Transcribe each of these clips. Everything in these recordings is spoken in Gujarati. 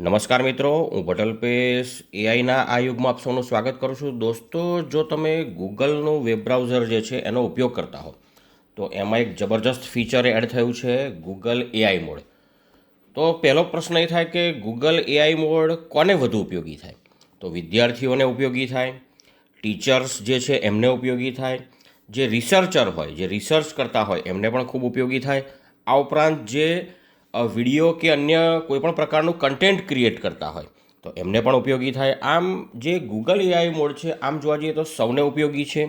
નમસ્કાર મિત્રો, હું ભટલ પેશ. એઆઈના આ યુગમાં આપ સૌનું સ્વાગત કરું છું. દોસ્તો, જો તમે ગૂગલનું વેબ બ્રાઉઝર જે છે, એનો ઉપયોગ કરતા હો, તો એમાં એક જબરજસ્ત ફીચર એડ થયું છે ગૂગલ એઆઈ મોડ તો પહેલો પ્રશ્ન એ થાય કે ગૂગલ એઆઈ મોડ કોને વધુ ઉપયોગી થાય? તો વિદ્યાર્થીઓને ઉપયોગી થાય ટીચર્સ જે છે, એમને ઉપયોગી થાય, જે રિસર્ચર હોય, જે રિસર્ચ કરતા હોય, એમને પણ ખૂબ ઉપયોગી થાય. આ ઉપરાંત જે વીડિયો કે અન્ય કોઈપણ પ્રકારનું કન્ટેન્ટ ક્રિએટ કરતા હોય. તો એમને પણ ઉપયોગી થાય. આમ જે ગૂગલ એઆઈ મોડ છે, આમ જોવા જઈએ તો સૌને ઉપયોગી છે.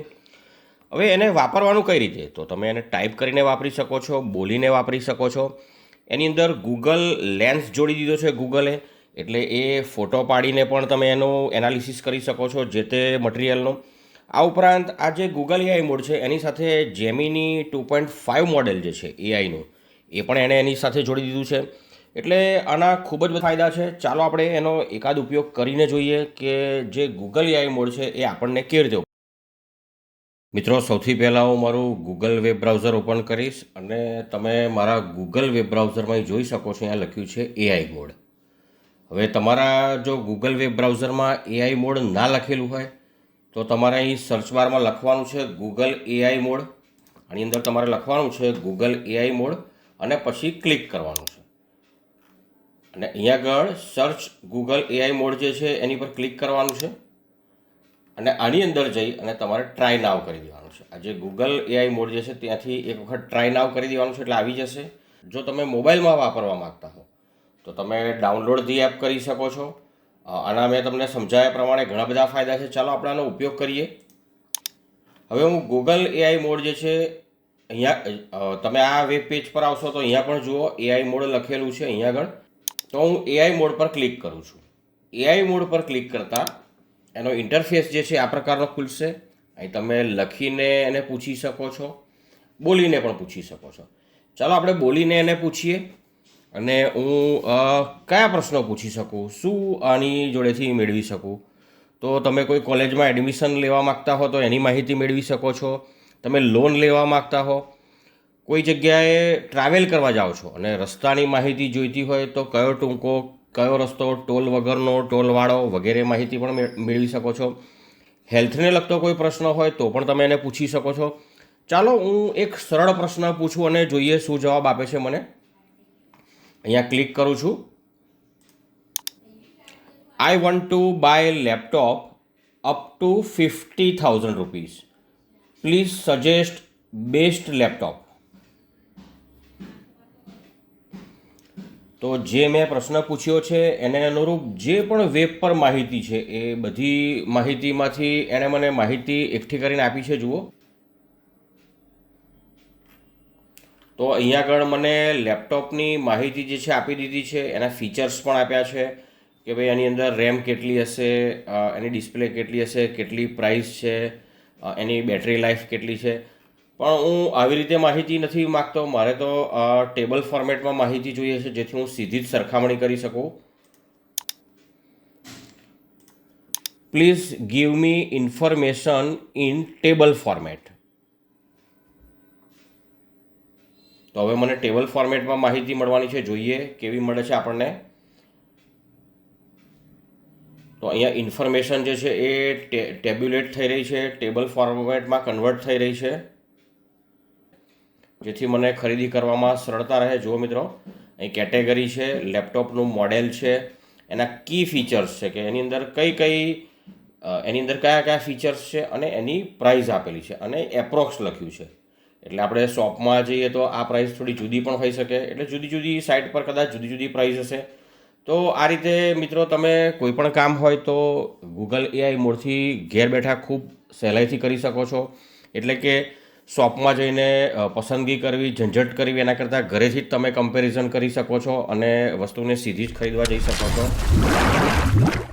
હવે એને વાપરવાનું કઈ રીતે? તો તમે એને ટાઈપ કરીને વાપરી શકો છો, બોલીને વાપરી શકો છો. એની અંદર ગૂગલ લેન્સ જોડી દીધો છે ગૂગલે એટલે એ ફોટો પાડીને પણ તમે એનું એનાલિસિસ કરી શકો છો જે તે મટિરિયલનો આ ઉપરાંત આ જે ગૂગલ એઆઈ મોડ છે, એની સાથે Gemini two point five model જે છે એઆઈનું એ પણ એણે એની સાથે જોડી દીધું છે. એટલે આના ખૂબ જ ફાયદા છે. ચાલો આપણે એનો એકાદ ઉપયોગ કરીને જોઈએ કે જે ગૂગલ એઆઈ મોડ છે એ આપણને કેવી રીતે મિત્રો, સૌથી પહેલાં હું મારું ગૂગલ વેબ બ્રાઉઝર ઓપન કરીશ અને તમે મારા ગૂગલ વેબ બ્રાઉઝરમાં જોઈ શકો છો, અહીંયા લખ્યું છે એઆઈ મોડ. હવે તમારા જો ગૂગલ વેબ બ્રાઉઝરમાં એઆઈ મોડ ના લખેલું હોય, તો તમારે અહીં સર્ચ બારમાં લખવાનું છે ગૂગલ એઆઈ મોડ. આની અંદર તમારે લખવાનું છે ગૂગલ એઆઈ મોડ. અને પછી ક્લિક કરવાનું છે. અને અહીંયા આગળ સર્ચ ગૂગલ એઆઈ મોડ જે છે, એની પર ક્લિક કરવાનું છે. અને આની અંદર જઈ અને તમારે ટ્રાય નાવ કરી દેવાનું છે. આ જે ગૂગલ એઆઈ મોડ જે છે, ત્યાંથી એક વખત ટ્રાય નાવ કરી દેવાનું છે, એટલે આવી જશે. જો તમે મોબાઈલમાં વાપરવા માંગતા હો, તો તમે ડાઉનલોડ ધી એપ કરી શકો છો. આના મેં તમને સમજાવ્યા પ્રમાણે ઘણા બધા ફાયદા છે. ચાલો આપણે આનો ઉપયોગ કરીએ. હવે હું ગૂગલ એઆઈ મોડ જે છે અહીંયા તમે આ વેબ પેજ પર આવશો તો અહીંયા પણ જુઓ એઆઈ મોડ લખેલું છે અહીંયા આગળ. તો હું એઆઈ મોડ પર ક્લિક કરું છું. એઆઈ મોડ પર ક્લિક કરતાં એનો ઇન્ટરફેસ જે છે આ પ્રકારનો ખુલશે. અહીં તમે લખીને એને પૂછી શકો છો, બોલીને પણ પૂછી શકો છો. ચાલો આપણે બોલીને એને પૂછીએ અને હું કયા પ્રશ્નો પૂછી શકું? શું આની જોડેથી મેળવી શકું? તો તમે કોઈ કોલેજમાં એડમિશન લેવા માગતા હો તો એની માહિતી મેળવી શકો છો. તમે લોન લેવા માગતા હો, કોઈ જગ્યાએ ટ્રાવેલ કરવા જાઓ છો અને રસ્તાની માહિતી જોઈતી હોય તો કયો ટૂંકો, કયો રસ્તો, ટોલ વગરનો, ટોલવાળો વગેરે માહિતી પણ મેળવી શકો છો. હેલ્થને લગતો કોઈ પ્રશ્ન હોય તો પણ તમે એને પૂછી શકો છો. ચાલો હું એક સરળ પ્રશ્ન પૂછું અને જોઈએ શું જવાબ આપે છે મને. અહીંયા ક્લિક કરું છું. I want to buy laptop up to fifty thousand rupees please suggest best laptop. તો જે મેં પ્રશ્ન પૂછ્યો છે, એને અનુરૂપ જે પણ વેબ પર માહિતી છે, એ બધી માહિતીમાંથી એણે મને માહિતી એકઠી કરીને આપી છે, જુઓ. તો અહીંયા આગળ મને લેપટોપની માહિતી જે છે, આપી દીધી છે, એના ફીચર્સ પણ આપ્યા છે, કે ભાઈ એની અંદર રેમ કેટલી હશે એની ડિસ્પ્લે કેટલી હશે, કેટલી પ્રાઇસ છે એની બેટરી લાઈફ કેટલી છે. પણ હું આવી રીતે માહિતી નથી માગતો. મારે તો ટેબલ ફોર્મેટમાં માહિતી જોઈએ છે, જેથી હું સીધી જ સરખામણી કરી શકું. Please give me information in table format તો હવે મને ટેબલ ફોર્મેટમાં માહિતી મળવાની છે. જોઈએ કેવી મળે છે આપણને. તો અહીંયા ઇન્ફોર્મેશન જે છે એ ટેબ્યુલેટ થઈ રહી છે ટેબલ ફોર્મેટમાં કન્વર્ટ થઈ રહી છે. જેથી મને ખરીદી કરવામાં સરળતા રહે. જુઓ મિત્રો, અહીં કેટેગરી છે લેપટોપનું મોડેલ છે, એના કી ફીચર્સ છે કે એની અંદર કઈ કઈ એની અંદર કયા કયા ફીચર્સ છે અને એની પ્રાઇસ આપેલી છે અને એપ્રોક્સ લખ્યું છે. એટલે આપણે શોપમાં જઈએ તો આ પ્રાઇસ થોડી જુદી પણ હોઈ શકે. એટલે જુદી જુદી સાઇટ પર કદાચ જુદી જુદી પ્રાઇસ હશે. તો આ રીતે, મિત્રો, તમે કોઈપણ કામ હોય તો ગૂગલ એઆઈ મોડથી ઘેર બેઠા ખૂબ સહેલાઈથી કરી શકો છો. એટલે કે શોપમાં જઈને પસંદગી કરવી, ઝંઝટ કરવી, એના કરતાં ઘરેથી જ તમે કમ્પેરિઝન કરી શકો છો અને વસ્તુને સીધી જ ખરીદવા જઈ શકો છો.